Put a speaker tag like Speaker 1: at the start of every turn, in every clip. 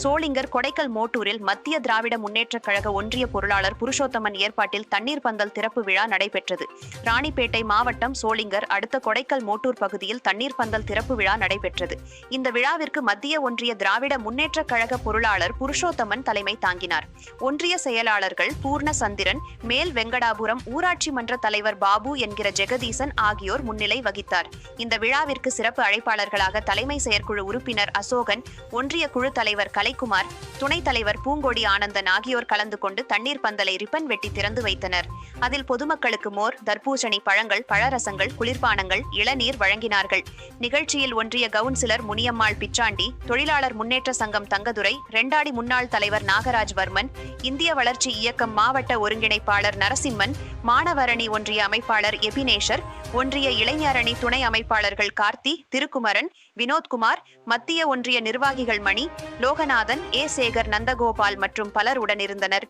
Speaker 1: சோளிங்கர் கொடைக்கல் மோட்டூரில் மத்திய திராவிட முன்னேற்றக் கழக ஒன்றிய பொருளாளர் புருஷோத்தமன் ஏற்பாட்டில் தண்ணீர் பந்தல் திறப்பு விழா நடைபெற்றது. ராணிப்பேட்டை மாவட்டம் சோளிங்கர் அடுத்த கொடைக்கல் மோட்டூர் பகுதியில் தண்ணீர் பந்தல் திறப்பு விழா நடைபெற்றது. இந்த விழாவிற்கு மத்திய ஒன்றிய திராவிட முன்னேற்றக் கழக பொருளாளர் புருஷோத்தமன் தலைமை தாங்கினார். ஒன்றிய செயலாளர்கள் பூர்ண சந்திரன் மேல் வெங்கடாபுரம் ஊராட்சி மன்ற தலைவர் பாபு என்கிற ஜெகதீசன் ஆகியோர் முன்னிலை வகித்தார். இந்த விழாவிற்கு சிறப்பு அழைப்பாளர்களாக தலைமை செயற்குழு உறுப்பினர் அசோகன் ஒன்றிய குழு தலைவர் கலைக்குமார் துணைத் தலைவர் பூங்கொடி ஆனந்தன் ஆகியோர் கலந்து கொண்டு தண்ணீர் பந்தலை ரிப்பன் வெட்டி திறந்து வைத்தனர். அதில் பொதுமக்களுக்கு மோர் தர்பூசணி பழங்கள் பழரசங்கள் குளிர்பானங்கள் இளநீர் வழங்கினார்கள். நிகழ்ச்சியில் ஒன்றிய கவுன்சிலர் முனியம்மாள் பிச்சாண்டி தொழிலாளர் முன்னேற்ற சங்கம் தங்கதுரை ரெண்டாடி முன்னாள் தலைவர் நாகராஜ் வர்மன் இந்திய வளர்ச்சி இயக்கம் மாவட்ட ஒருங்கிணைப்பாளர் நரசிம்மன் மாணவரணி ஒன்றிய அமைப்பாளர் எபினேஷர் ஒன்றிய இளைஞரணி துணை அமைப்பாளர்கள் கார்த்தி திருக்குமரன் வினோத்குமார் மத்திய ஒன்றிய நிர்வாகிகள் மணி லோகநாதன் ஏ சேகர் நந்தகோபால் மற்றும் பலர் உடனிருந்தனர்.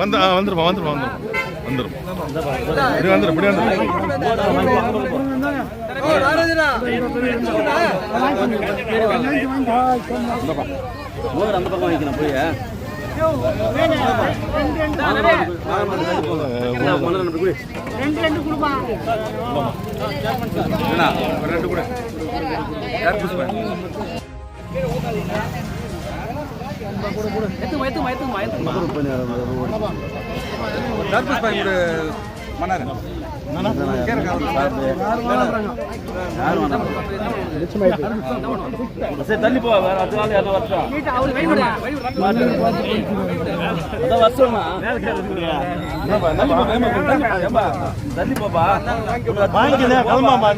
Speaker 2: வந்துருமா வந்துருமா வந்துரும் வந்துரும். இப்படி வந்துரும் இப்படி வந்துரும்
Speaker 3: மோதிரம் அந்த பக்கம் வாங்கிக்கலாம் போய் ரெண்டு ரெண்டு கொடுப்பா
Speaker 2: ரெண்டு கூட யார் புதுசு
Speaker 3: எத்துமா எத்துமா எத்துமா எத்துமா
Speaker 2: தர்பூஸ் பாய்
Speaker 3: தள்ளி போ வேற அது வருஷம் வருஷம்னா தள்ளி போப்பா.
Speaker 2: வாங்கிக்கல கிளம்பாமா